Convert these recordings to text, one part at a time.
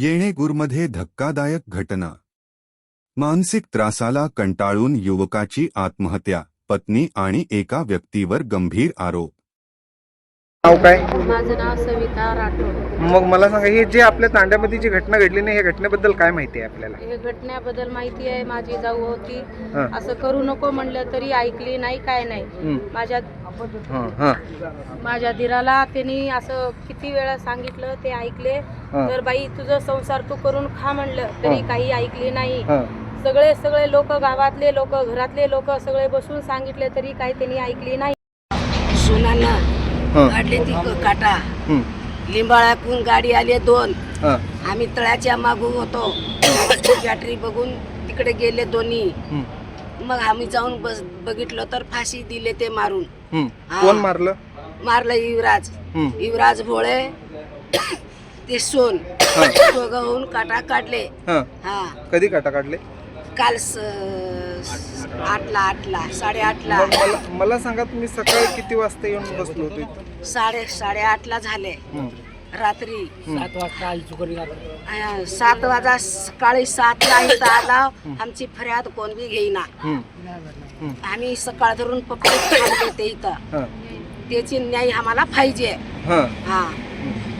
येणेगूरमध्ये धक्कादायक घटना. मानसिक त्रासाला कंटाळून युवकाची आत्महत्या पत्नी आणि एका व्यक्तीवर गंभीर आरोप. नाव काय? माझं नाव सविता राठोड. मग मला सांगा ही जी आपल्या तांड्यामध्ये जी घटना घडली नाही या घटनेबद्दल काय माहिती आहे आपल्याला? हे घटनेबद्दल माहिती आहे माझी जाऊ होती. हा. असं करू नको म्हणलं तरी ऐकली नाही काय नाही. हं, माझ्या हं, हं, माझ्या धीराला त्यांनी असं किती वेळा सांगितलं ते ऐकले. हं, तर बाई तुझं संसार तू करून खा म्हणलं तरी हं. काही ऐकले नाही. हं. सगळे सगळे लोक गावातले लोक घरातले लोक सगळे बसून सांगितले तरी काही त्यांनी ऐकली नाही. सुनानं हं, काढले ती काटा. हं, लिंबाळ्याकून गाडी आले दोन. हं, आम्ही तळ्याच्या मागून होतो. बॅटरी बघून तिकडे गेले दोन्ही. हं, मग आम्ही जाऊन बस बघितलं तर फाशी दिले ते मारून. हं. कोण मारलं? मारलं युवराज. हं, युवराज भोळे. ते सोन. हं, दोघं काटा काढले. हं. हा. कधी काटा काढले? काल स- आठला आठला साडेआठला. मग मला मला सांगा तुम्ही सकाळी किती वाजता येऊन बसलो होतो इथं? साडे साडेआठला झाले. रात्री हं. अं, सात वाजा सकाळी सातला इथं आला. आमची फर्याद कोण बी घेईना आम्ही सकाळ धरून पकडून थांबले ते इथं. त्याची न्याय आम्हाला पाहिजे. हं. हा.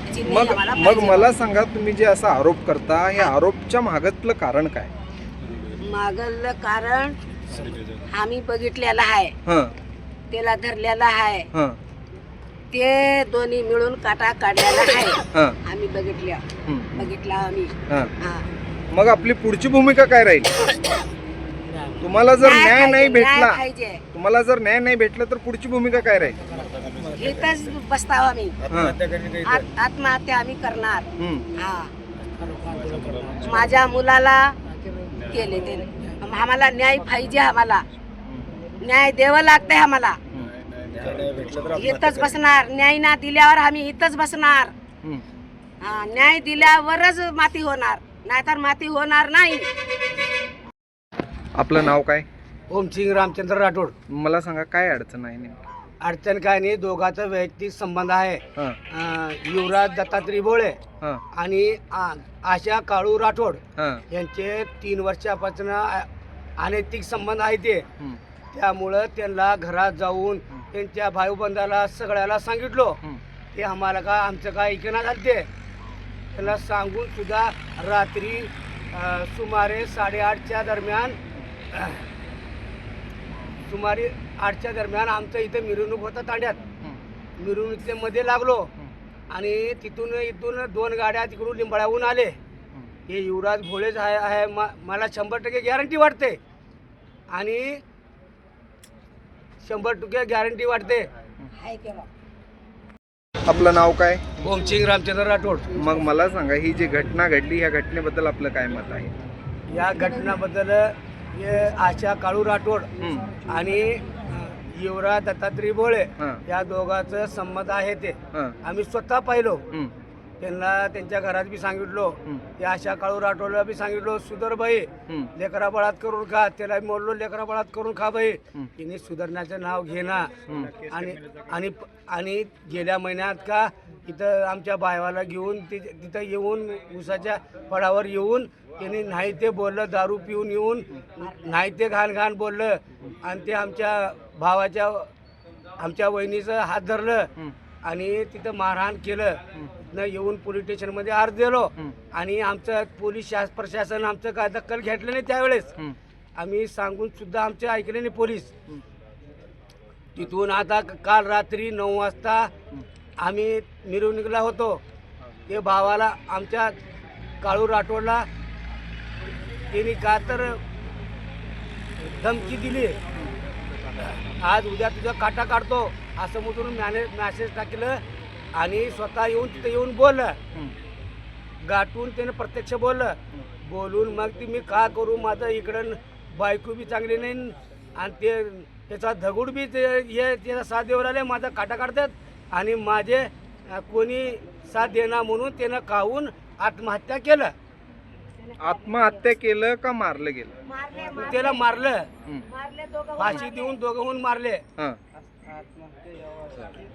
त्याची न्याय मग आम्हाला मग पाहिजे. मला सांगा तुम्ही जे असा आरोप करता या आरोपच्या मागतलं कारण काय? मागलं कारण आम्ही बघितलेलं आहे. हं, त्याला धरलेला आहे. हं, ते दोन्ही मिळून काटा काढलेला आहे. हं, आम्ही बघितल्या. हं, बघितला आम्ही. हं. हा. मग आपली पुढची भूमिका काय राहील? तुम्हाला जर न्याय नाही पाहिजे, भेटला पाहिजे. तुम्हाला जर न्याय नाही भेटला तर पुढची भूमिका काय राहील? इथंच बसताव आम्ही आत- आत्महत्या आम्ही करणार. हं, हा. माझ्या मुलाला केले ते आम्हाला न्याय पाहिजे आम्हाला. न्याय द्यावं लागतंय आम्हाला. इथंच बसणार. न्याय ना दिल्यावर आम्ही इथंच बसणार. हं. न्याय दिल्यावरच माती होणार. नाहीतर माती होणार नाही. आपलं नाव काय? ओमसिंग रामचंद्र राठोड. मला सांगा काय अडचण आहे नेमकी? अडचण काय नाही दोघांचा वैयक्तिक संबंध आहे. हं, अं, युवराज दत्तात्रय भोळे हं, आणि आ- आशा काळू राठोड हं, यांचे तीन वर्षापासून अनैतिक संबंध आहे ते. त्यामुळं त्यांना घरात जाऊन त्यांच्या भाऊबंधाला सगळ्याला सांगितलो. ते आम्हाला का आमचं काय ऐकण्यात आलं ते त्यांना सांगून सुद्धा रात्री सुमारे साडेआठच्या दरम्यान सुमारे आठच्या दरम्यान आमचं इथं मिरवणूक होता तांड्यात. मिरवणुकीच्या मध्ये लागलो. आणि तिथून इथून दोन गाड्या तिकडून लिंबाळ्याहून आले. हे युवराज भोळेच आहे आहे मला शंभर टक्के गॅरंटी वाटते. आणि शंभर टक्के गॅरंटी वाटते. आपलं नाव काय? ओमसिंग रामचंद्र राठोड. मग मला सांगा ही जी घटना घडली ह्या घटनेबद्दल आपलं काय मत आहे? या घटनाबद्दल हे आशा काळू राठोड हं, आणि युवराज दत्तात्रय भोळे हं, या दोघांचं संमत आहे ते. हं, आम्ही स्वतः पाहिलो. हं, त्यांना त्यांच्या घरात बी सांगितलो ते आशा काळू राठोडला बी सांगितलो सुधरबाई हं, लेकरा बळात करून खा. त्याला बोललो लेकरा बळात करून खा बाई. तिने सुधारण्याचं नाव घेना. हं. आणि आणि आणि गेल्या महिन्यात का इथं आमच्या बायवाला घेऊन ति- तिथं येऊन उसाच्या फळावर येऊन त्यांनी नाही ते बोललं दारू पिऊन येऊन नाही ते घाण घाण बोललं. आणि ते आमच्या भावाच्या आमच्या वहिनीचं हात धरलं. आणि तिथं मारहाण केलं तिथनं येऊन पोलीस स्टेशनमध्ये अर्ज दिलो. आणि आमचं पोलीस शास प्रशासन आमचं काय दखल घेतलं नाही त्यावेळेस. आम्ही सांगून सुद्धा आमचे ऐकले नाही पोलीस. तिथून आता काल रात्री नऊ वाजता आम्ही मिरवणुकीला होतो. ते भावाला आमच्या काळू राठोडला त्यांनी का तर धमकी दिली. आज उद्या तुझा काटा काढतो. असं म्हणून मॅने मॅसेज टाकलं आणि स्वतः येऊन तिथं येऊन बोललं. गाठून त्यानं प्रत्यक्ष बोललं. बोलून मग ती मी का करू? माझं इकडं बायको बी चांगली नाही आणि ते त्याचा दगड बी ते हे त्याचा साथ देऊ राहिले. माझा काटा काढतात. आणि माझे कोणी साथ देणार म्हणून त्यानं खाऊन आत्महत्या केलं. आत्महत्या केलं का मारलं गेलं? त्याला मारलं. फाशी देऊन दोघं होऊन मारले. आत्महत्या यावासाठी